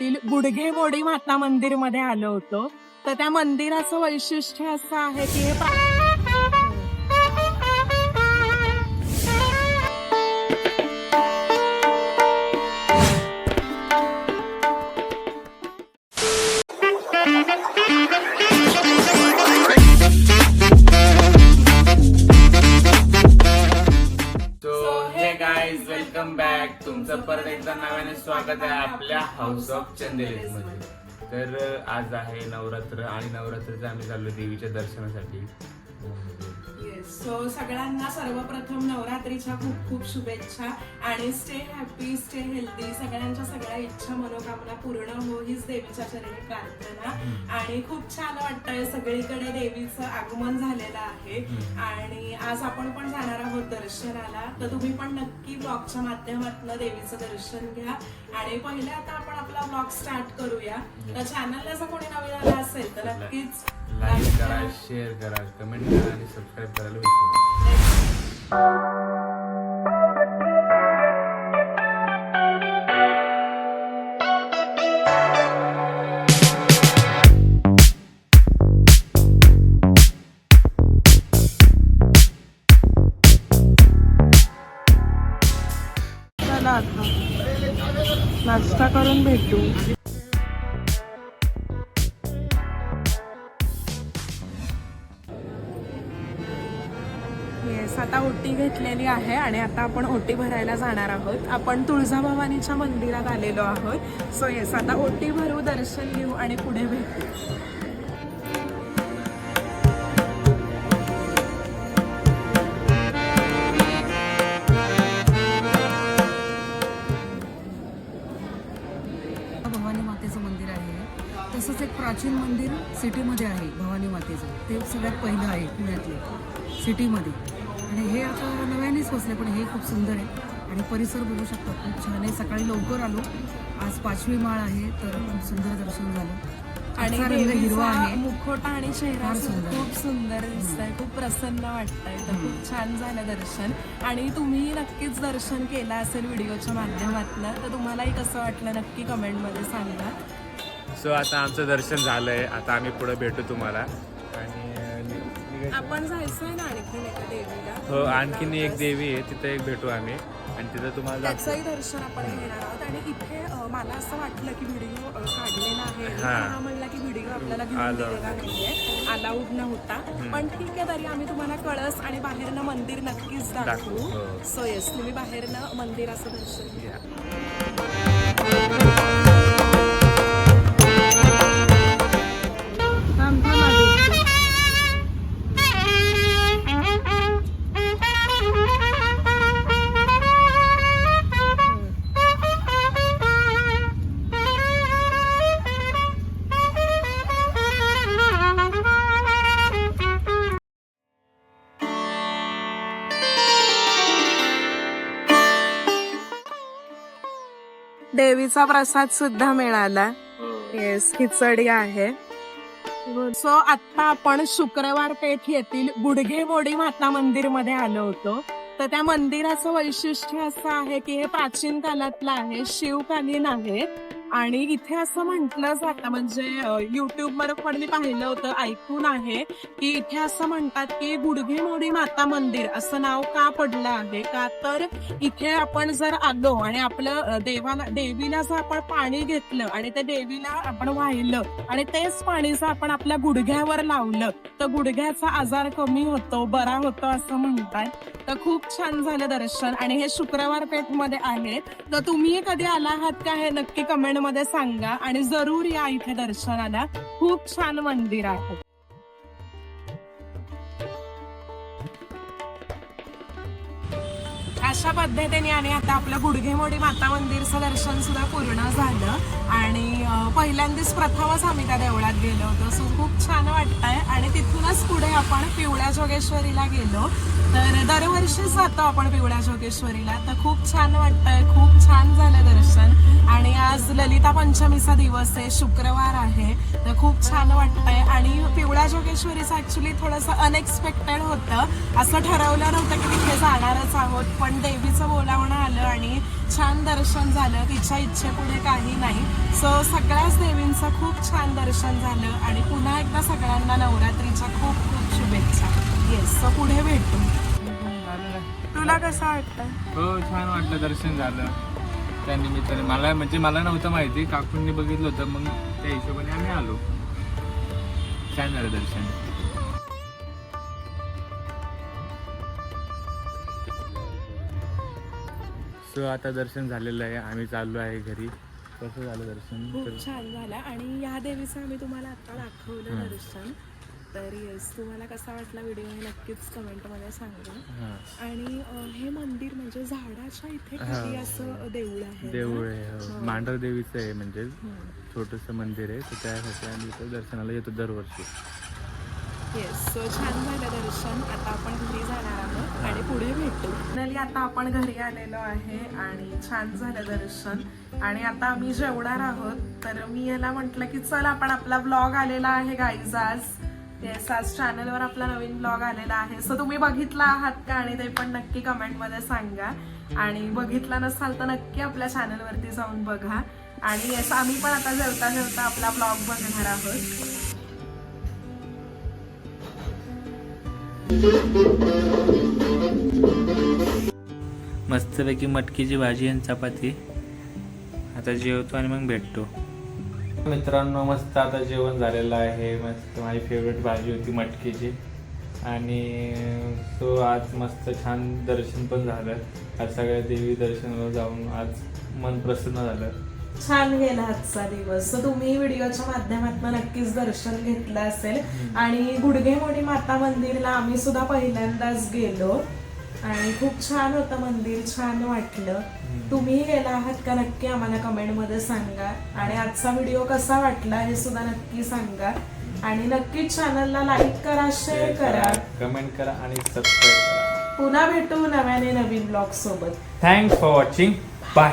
येथील गुडघेमोडी माता मंदिरमध्ये आलो होतो. तर त्या मंदिराचं वैशिष्ट्य असं आहे की हे परत एकदा नव्याने स्वागत आहे आपल्या हाऊस ऑफ चंदेलीत मध्ये. तर आज आहे नवरात्र आणि नवरात्रचं आम्ही चाललो देवीच्या दर्शनासाठी. हो, हो. सो सगळ्यांना सर्वप्रथम नवरात्रीच्या खूप खूप शुभेच्छा आणि स्टे हॅपी स्टे हेल्दी सगळ्यांच्या सगळ्या इच्छा मनोकामना पूर्ण हो हीच देवीच्या चरणी प्रार्थना. आणि खूप छान वाटतंय सगळीकडे देवीचं आगमन झालेलं आहे. आणि आज आपण पण जाणार आहोत दर्शनाला. तर तुम्ही पण नक्की ब्लॉगच्या माध्यमातून देवीचं दर्शन घ्या. आणि पहिले आता आपण आपला ब्लॉग स्टार्ट करूया. तर चॅनलला जर कोणी नवीन आला असेल तर नक्कीच लाईक करा शेअर करा कमेंट करा आणि सबस्क्राईब करायला विसरू चला नाश्ता करून भेटू. येस आता ओटी घेतलेली आहे आणि आता आपण ओटी भरायला जाणार आहोत. आपण तुळजाभवानीच्या मंदिरात आलेलो आहोत. सो येस आता ओटी भरू दर्शन घेऊ आणि पुढे भेटू. प्राचीन मंदिर सिटीमध्ये आहे भवानी मातेचं. ते सगळ्यात पहिलं आहे पुण्यातले सिटीमध्ये. आणि हे आता नव्यानेच बसले पण हे खूप सुंदर आहे. आणि परिसर बघू शकता खूप छान आहे. सकाळी लवकर आलो. आज पाचवी माळ आहे तर खूप सुंदर दर्शन झालं. आणि हिरवा आहे. मुखवटा आणि चेहरा सुंदर. खूप सुंदर दिसतंय खूप प्रसन्न वाटतंय. तर खूप छान झालं दर्शन. आणि तुम्ही नक्कीच दर्शन केलं असेल व्हिडिओच्या माध्यमातून तर तुम्हालाही कसं वाटलं नक्की कमेंटमध्ये सांगा. सो आता आमचं दर्शन झालंय. आता आम्ही पुढे भेटू तुम्हाला. आणि. आपण जायचंय ना आणखीन एका देवीला. हो आणखीन एक देवी आहे. तिथे एक भेटू आम्ही. आणि तिथं तुम्हाला. त्याचंही दर्शन आपण घेणार आहोत. आणि इथे मला असं वाटलं की व्हिडिओ काढलेला आहे. हा. म्हणला की व्हिडिओ आपल्याला घेऊन Allowed. दिलेला नाहीये. अलाउड नव्हता. पण ठीक आहे तरी आम्ही तुम्हाला कळस आणि बाहेरनं मंदिर नक्कीच दाखवू. दाखवू, हो. सो येस तुम्ही बाहेरनं मंदिराचं दर्शन घ्या. देवीचा प्रसाद सुद्धा मिळाला. येस खिचडी आहे. सो आता आपण शुक्रवार पेठ येथील गुडघेमोडी माता मंदिरमध्ये आलो होतो. तर त्या मंदिराचं वैशिष्ट्य असं आहे की हे प्राचीन काळातलं आहे शिवकालीन आहे. आणि इथे असं म्हटलं जातं म्हणजे युट्यूबवर पण मी पाहिलं होतं ऐकून आहे की इथे असं म्हणतात की गुडघेमोडी माता मंदिर असं नाव का पडलं आहे? का तर इथे आपण जर आलो आणि आपलं देवाला देवीला जर आपण पाणी घेतलं आणि ते देवीला आपण वाहिलं आणि तेच पाणी जर आपण आपल्या गुडघ्यावर लावलं तर गुडघ्याचा आजार कमी होतो बरा होतो असं म्हणतात. तर खूप छान झालं दर्शन आणि हे शुक्रवार पेठमध्ये आहे. तर तुम्ही कधी आला आहात का? हे नक्की कमेंट मध्ये सांगा आणि जरूर या इथे दर्शनाला. खूप छान मंदिर आहे. अशा पद्धतीने आणि आता आपलं गुडघेमोडी माता मंदिरचं दर्शन सुद्धा पूर्ण झालं. आणि पहिल्यांदाच प्रथमच आम्ही त्या देवळात गेलो होतो. सो खूप छान वाटतंय. आणि तिथे आपण पिवळ्या जोगेश्वरीला गेलो तर दरवर्षीच जातो आपण पिवळ्या जोगेश्वरीला. तर खूप छान वाटतंय खूप छान झालं दर्शन. आणि आज ललिता पंचमीचा दिवस आहे शुक्रवार आहे. तर खूप छान वाटतंय. आणि पिवळ्या जोगेश्वरीचं ऍक्च्युली थोडंसं अनएक्सपेक्टेड होतं. असं ठरवलं नव्हतं की तिथे जाणारच आहोत. पण देवीचं बोलावणं आलं आणि छान दर्शन झालं तिच्या इच्छेपुढे काही नाही. सो सगळ्याच देवींचं खूप छान दर्शन झालं आणि पुन्हा एकदा सगळ्यांना नवरात्रीच्या खूप खूप शुभेच्छा. येस सो पुढे भेटू. तुला कसं वाटतं? हो छान वाटलं दर्शन झालं. त्या निमित्ताने. मला म्हणजे मला नव्हतं माहिती. काकूंनी बघितलं होतं मग त्या हिशोबाने आम्ही आलो. छान झालं दर्शन. सो आता दर्शन झालेलं आहे आम्ही चाललो आहे घरी कसं झालं दर्शन तर खूप छान झाला आणि या देवीचं आम्ही तुम्हाला आता दाखवलं. दर्शन तर येस तुम्हाला कसा वाटला व्हिडिओ हे नक्कीच कमेंटमध्ये सांगा हां आणि अं, हे मंदिर म्हणजे झाडाच्या इथे. खाली असं देऊळ आहे ना? देऊळ आहे हो. मांढर देवीचं आहे म्हणजे. छोटंसं मंदिर आहे तर त्यासाठी आम्ही इथं दर्शनाला येतो दरवर्षी येस सो छान झालं दर्शन. आता आपण घरी जाणार आहोत आणि पुढे भेटू. फायनली आता आपण घरी आलेलो आहे आणि छान झालं दर्शन. आणि आता आम्ही जेवणार आहोत. तर मी याला म्हटलं की चल आपण आपला ब्लॉग आलेला आहे गाईज आज. येस आज चॅनलवर आपला नवीन ब्लॉग आलेला आहे. सो तुम्ही बघितला आहात का आणि ते पण नक्की कमेंटमध्ये सांगा. आणि बघितला नसाल तर नक्की आपल्या चॅनलवरती जाऊन बघा. आणि येस आम्ही पण आता जेवता जेवता आपला ब्लॉग बघणार आहोत. मस्तपैकी मटकीची भाजी आणि चपाती. आता जेवतो आणि मग भेटतो. मित्रांनो मस्त आता जेवण झालेलं आहे. मस्त माझी फेवरेट भाजी होती मटकीची. आणि तो आज मस्त छान दर्शन पण झालं. आज सगळ्या देवी दर्शनाला जाऊन आज मन प्रसन्न झालं. छान गेला आजचा दिवस. तर तुम्ही व्हिडिओच्या माध्यमातून नक्कीच दर्शन घेतलं असेल. आणि गुडघेमोडी माता मंदिरला आम्ही सुद्धा पहिल्यांदाच गेलो. आणि खूप छान होतं मंदिर छान वाटलं. तुम्ही गेला आहात का नक्की आम्हाला कमेंटमध्ये सांगा. आणि आजचा व्हिडिओ कसा वाटला हे सुद्धा नक्की सांगा. आणि नक्कीच चॅनलला लाईक करा शेअर करा. कमेंट करा आणि सबस्क्राईब करा. पुन्हा भेटू नव्याने नवीन ब्लॉग सोबत थँक्स फॉर वॉचिंग बाय